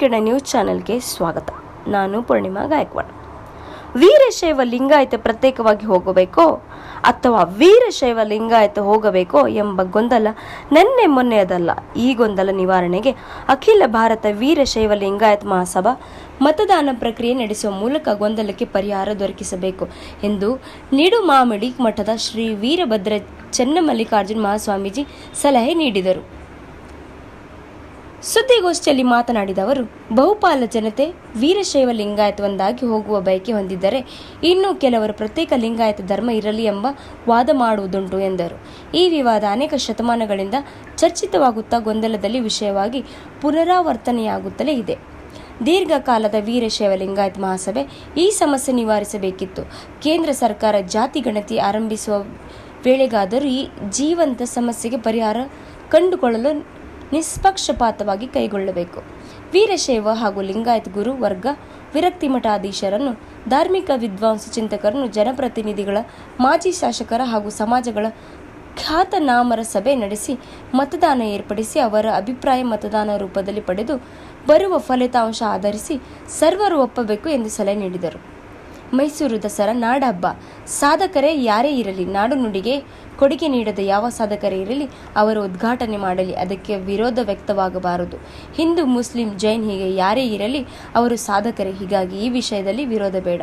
Kannada news ಚಾನೆಲ್ಗೆ ಸ್ವಾಗತ. ನಾನು ಪೂರ್ಣಿಮಾ ಗಾಯಕ್ವಾಡ್. ವೀರಶೈವ ಲಿಂಗಾಯತ ಪ್ರತ್ಯೇಕವಾಗಿ ಹೋಗಬೇಕೋ ಅಥವಾ ವೀರಶೈವ ಲಿಂಗಾಯತ ಹೋಗಬೇಕೋ ಎಂಬ ಗೊಂದಲ ನೆನ್ನೆ ಮೊನ್ನೆಯದಲ್ಲ. ಈ ಗೊಂದಲ ನಿವಾರಣೆಗೆ ಅಖಿಲ ಭಾರತ ವೀರಶೈವ ಲಿಂಗಾಯತ ಮಹಾಸಭಾ ಮತದಾನ ಪ್ರಕ್ರಿಯೆ ನಡೆಸುವ ಮೂಲಕ ಗೊಂದಲಕ್ಕೆ ಪರಿಹಾರ ದೊರಕಿಸಬೇಕು ಎಂದು ನಿಡುಮಾಮಿಡಿ ಮಠದ ಶ್ರೀ ವೀರಭದ್ರ ಚೆನ್ನಮಲ್ಲಿಕಾರ್ಜುನ ಮಹಾಸ್ವಾಮೀಜಿ ಸಲಹೆ ನೀಡಿದರು. ಸುದ್ದಿಗೋಷ್ಠಿಯಲ್ಲಿ ಮಾತನಾಡಿದ ಅವರು, ಬಹುಪಾಲ ಜನತೆ ವೀರಶೈವ ಲಿಂಗಾಯತ ಒಂದಾಗಿ ಹೋಗುವ ಬಯಕೆ ಹೊಂದಿದ್ದರೆ ಇನ್ನೂ ಕೆಲವರು ಪ್ರತ್ಯೇಕ ಲಿಂಗಾಯತ ಧರ್ಮ ಇರಲಿ ಎಂಬ ವಾದ ಮಾಡುವುದುಂಟು ಎಂದರು. ಈ ವಿವಾದ ಅನೇಕ ಶತಮಾನಗಳಿಂದ ಚರ್ಚಿತವಾಗುತ್ತಾ ಗೊಂದಲದಲ್ಲಿ ವಿಷಯವಾಗಿ ಪುನರಾವರ್ತನೆಯಾಗುತ್ತಲೇ ಇದೆ. ದೀರ್ಘಕಾಲದ ವೀರಶೈವ ಲಿಂಗಾಯತ ಮಹಾಸಭೆ ಈ ಸಮಸ್ಯೆ ನಿವಾರಿಸಬೇಕಿತ್ತು. ಕೇಂದ್ರ ಸರ್ಕಾರ ಜಾತಿ ಗಣತಿ ಆರಂಭಿಸುವ ವೇಳೆಗಾದರೂ ಈ ಜೀವಂತ ಸಮಸ್ಯೆಗೆ ಪರಿಹಾರ ಕಂಡುಕೊಳ್ಳಲು ನಿಷ್ಪಕ್ಷಪಾತವಾಗಿ ಕೈಗೊಳ್ಳಬೇಕು. ವೀರಶೈವ ಹಾಗೂ ಲಿಂಗಾಯತ್ ಗುರು ವರ್ಗ ವಿರಕ್ತಿ ಮಠಾಧೀಶರನ್ನು, ಧಾರ್ಮಿಕ ವಿದ್ವಾಂಸ ಚಿಂತಕರನ್ನು, ಜನಪ್ರತಿನಿಧಿಗಳ, ಮಾಜಿ ಶಾಸಕರ ಹಾಗೂ ಸಮಾಜಗಳ ಖ್ಯಾತನಾಮರ ಸಭೆ ನಡೆಸಿ ಮತದಾನ ಏರ್ಪಡಿಸಿ ಅವರ ಅಭಿಪ್ರಾಯ ಮತದಾನ ರೂಪದಲ್ಲಿ ಪಡೆದು ಬರುವ ಫಲಿತಾಂಶ ಆಧರಿಸಿ ಸರ್ವರು ಒಪ್ಪಬೇಕು ಎಂದು ಸಲಹೆ ನೀಡಿದರು. ಮೈಸೂರು ದಸರಾ ನಾಡಹಬ್ಬ. ಸಾಧಕರೇ ಯಾರೇ ಇರಲಿ, ನಾಡು ನುಡಿಗೆ ಕೊಡುಗೆ ನೀಡದ ಯಾವ ಸಾಧಕರೇ ಇರಲಿ, ಅವರು ಉದ್ಘಾಟನೆ ಮಾಡಲಿ, ಅದಕ್ಕೆ ವಿರೋಧ ವ್ಯಕ್ತವಾಗಬಾರದು. ಹಿಂದೂ, ಮುಸ್ಲಿಂ, ಜೈನ್ ಹೀಗೆ ಯಾರೇ ಇರಲಿ, ಅವರು ಸಾಧಕರೇ, ಹೀಗಾಗಿ ಈ ವಿಷಯದಲ್ಲಿ ವಿರೋಧ ಬೇಡ.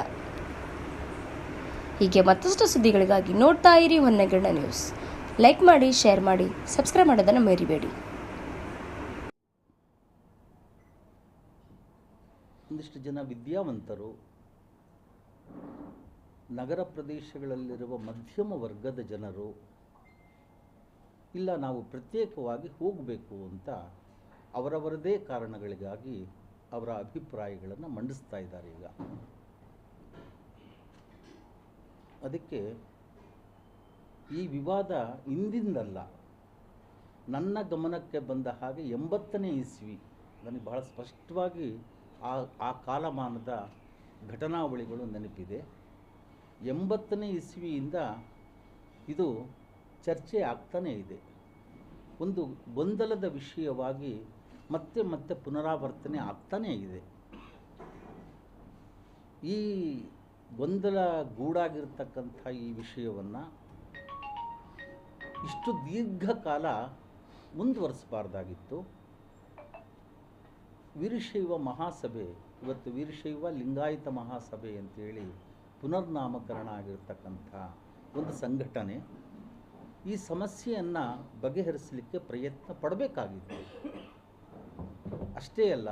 ಹೀಗೆ ಮತ್ತಷ್ಟು ಸುದ್ದಿಗಳಿಗಾಗಿ ನೋಡ್ತಾ ಇರಿ ಹೊನ್ನಗಣ್ಣ ನ್ಯೂಸ್. ಲೈಕ್ ಮಾಡಿ, ಶೇರ್ ಮಾಡಿ, ಸಬ್ಸ್ಕ್ರೈಬ್ ಮಾಡೋದನ್ನು ಮರಿಬೇಡಿ. ಒಂದಿಷ್ಟು ಜನ ವಿದ್ಯಾವಂತರು ನಗರ ಪ್ರದೇಶಗಳಲ್ಲಿರುವ ಮಧ್ಯಮ ವರ್ಗದ ಜನರು, ಇಲ್ಲ ನಾವು ಪ್ರತ್ಯೇಕವಾಗಿ ಹೋಗಬೇಕು ಅಂತ ಅವರವರದೇ ಕಾರಣಗಳಿಗಾಗಿ ಅವರ ಅಭಿಪ್ರಾಯಗಳನ್ನು ಮಂಡಿಸ್ತಾ ಇದ್ದಾರೆ ಈಗ. ಅದಕ್ಕೆ ಈ ವಿವಾದ ಇಂದಿಂದಲ್ಲ, ನನ್ನ ಗಮನಕ್ಕೆ ಬಂದ ಹಾಗೆ ಎಂಬತ್ತನೇ ಇಸ್ವಿ, ನನಗೆ ಬಹಳ ಸ್ಪಷ್ಟವಾಗಿ ಆ ಆ ಕಾಲಮಾನದ ಘಟನಾವಳಿಗಳು ನೆನಪಿದೆ. ಎಂಬತ್ತನೇ ಇಸ್ವಿಯಿಂದ ಇದು ಚರ್ಚೆ ಆಗ್ತಾನೇ ಇದೆ. ಒಂದು ಗೊಂದಲದ ವಿಷಯವಾಗಿ ಮತ್ತೆ ಮತ್ತೆ ಪುನರಾವರ್ತನೆ ಆಗ್ತಾನೇ ಇದೆ. ಈ ಗೊಂದಲ ಗೂಡಾಗಿರ್ತಕ್ಕಂಥ ಈ ವಿಷಯವನ್ನು ಇಷ್ಟು ದೀರ್ಘಕಾಲ ಮುಂದುವರಿಸಬಾರ್ದಾಗಿತ್ತು. ವೀರಶೈವ ಮಹಾಸಭೆ ಇವತ್ತು ವೀರಶೈವ ಲಿಂಗಾಯತ ಮಹಾಸಭೆ ಅಂತೇಳಿ ಪುನರ್ನಾಮಕರಣ ಆಗಿರ್ತಕ್ಕಂಥ ಒಂದು ಸಂಘಟನೆ ಈ ಸಮಸ್ಯೆಯನ್ನು ಬಗೆಹರಿಸಲಿಕ್ಕೆ ಪ್ರಯತ್ನ ಪಡಬೇಕಾಗಿತ್ತು ಅಷ್ಟೇ ಅಲ್ಲ,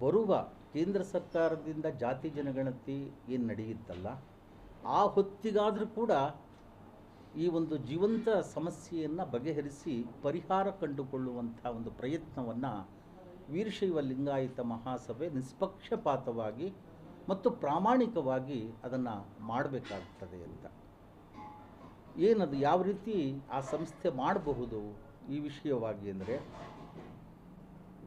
ಬರುವ ಕೇಂದ್ರ ಸರ್ಕಾರದಿಂದ ಜಾತಿ ಜನಗಣತಿ ಏನು ನಡೆಯುತ್ತಲ್ಲ, ಆ ಹೊತ್ತಿಗಾದರೂ ಕೂಡ ಈ ಒಂದು ಜೀವಂತ ಸಮಸ್ಯೆಯನ್ನು ಬಗೆಹರಿಸಿ ಪರಿಹಾರ ಕಂಡುಕೊಳ್ಳುವಂಥ ಒಂದು ಪ್ರಯತ್ನವನ್ನು ವೀರಶೈವ ಲಿಂಗಾಯತ ಮಹಾಸಭೆ ನಿಷ್ಪಕ್ಷಪಾತವಾಗಿ ಮತ್ತು ಪ್ರಾಮಾಣಿಕವಾಗಿ ಅದನ್ನು ಮಾಡಬೇಕಾಗ್ತದೆ ಅಂತ. ಏನದು ಯಾವ ರೀತಿ ಆ ಸಂಸ್ಥೆ ಮಾಡಬಹುದು ಈ ವಿಷಯವಾಗಿ ಅಂದರೆ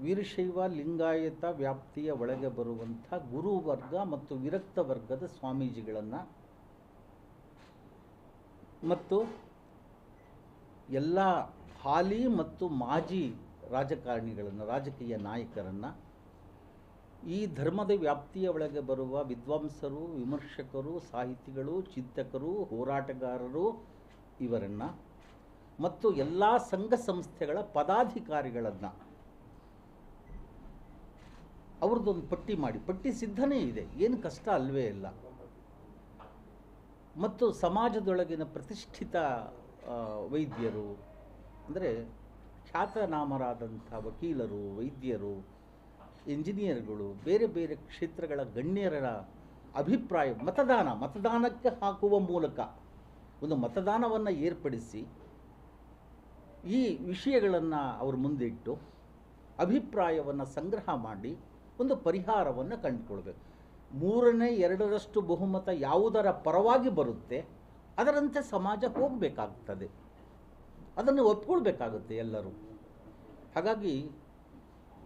ವೀರಶೈವ ಲಿಂಗಾಯತ ವ್ಯಾಪ್ತಿಯ ಒಳಗೆ ಬರುವಂಥ ಗುರು ವರ್ಗ ಮತ್ತು ವಿರಕ್ತ ವರ್ಗದ ಸ್ವಾಮೀಜಿಗಳನ್ನು ಮತ್ತು ಎಲ್ಲ ಹಾಲಿ ಮತ್ತು ಮಾಜಿ ರಾಜಕಾರಣಿಗಳನ್ನು, ರಾಜಕೀಯ ನಾಯಕರನ್ನು ಈ ಧರ್ಮದ ವ್ಯಾಪ್ತಿಯ ಒಳಗೆ ಬರುವ ವಿದ್ವಾಂಸರು, ವಿಮರ್ಶಕರು, ಸಾಹಿತಿಗಳು, ಚಿಂತಕರು, ಹೋರಾಟಗಾರರು ಇವರನ್ನು ಮತ್ತು ಎಲ್ಲ ಸಂಘ ಸಂಸ್ಥೆಗಳ ಪದಾಧಿಕಾರಿಗಳನ್ನು ಅವ್ರದ್ದೊಂದು ಪಟ್ಟಿ ಮಾಡಿ. ಪಟ್ಟಿ ಸಿದ್ಧನೇ ಇದೆ. ಏನು ಕಷ್ಟ ಅಲ್ವೇ ಇಲ್ಲ. ಮತ್ತು ಸಮಾಜದೊಳಗಿನ ಪ್ರತಿಷ್ಠಿತ ವೈದ್ಯರು, ಅಂದರೆ ಖ್ಯಾತನಾಮರಾದಂಥ ವಕೀಲರು, ವೈದ್ಯರು ಇಂಜಿನಿಯರ್ಗಳು ಬೇರೆ ಬೇರೆ ಕ್ಷೇತ್ರಗಳ ಗಣ್ಯರ ಅಭಿಪ್ರಾಯ, ಮತದಾನ, ಮತದಾನಕ್ಕೆ ಹಾಕುವ ಮೂಲಕ ಒಂದು ಮತದಾನವನ್ನು ಏರ್ಪಡಿಸಿ ಈ ವಿಷಯಗಳನ್ನು ಅವ್ರ ಮುಂದಿಟ್ಟು ಅಭಿಪ್ರಾಯವನ್ನು ಸಂಗ್ರಹ ಮಾಡಿ ಒಂದು ಪರಿಹಾರವನ್ನು ಕಂಡುಕೊಳ್ಬೇಕು. ಮೂರನೇ ಎರಡರಷ್ಟು ಬಹುಮತ ಯಾವುದರ ಪರವಾಗಿ ಬರುತ್ತೆ ಅದರಂತೆ ಸಮಾಜ ಹೋಗಬೇಕಾಗ್ತದೆ. ಅದನ್ನು ಒಪ್ಕೊಳ್ಬೇಕಾಗುತ್ತೆ ಎಲ್ಲರೂ. ಹಾಗಾಗಿ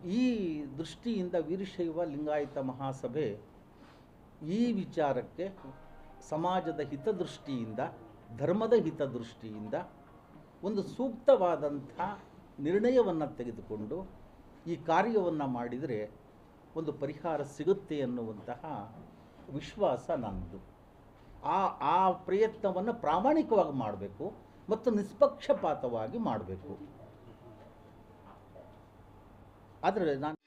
ಈ ದೃಷ್ಟಿಯಿಂದ ವೀರಶೈವ ಲಿಂಗಾಯತ ಮಹಾಸಭೆ ಈ ವಿಚಾರಕ್ಕೆ ಸಮಾಜದ ಹಿತದೃಷ್ಟಿಯಿಂದ, ಧರ್ಮದ ಹಿತದೃಷ್ಟಿಯಿಂದ ಒಂದು ಸೂಕ್ತವಾದಂಥ ನಿರ್ಣಯವನ್ನು ತೆಗೆದುಕೊಂಡು ಈ ಕಾರ್ಯವನ್ನು ಮಾಡಿದರೆ ಒಂದು ಪರಿಹಾರ ಸಿಗುತ್ತೆ ಅನ್ನುವಂತಹ ವಿಶ್ವಾಸ ನನ್ನದು. ಆ ಆ ಪ್ರಯತ್ನವನ್ನು ಪ್ರಾಮಾಣಿಕವಾಗಿ ಮಾಡಬೇಕು. ಮತ್ತು ನಿಷ್ಪಕ್ಷಪಾತವಾಗಿ ಮಾಡಬೇಕು. ಆದರೆ ನಾನು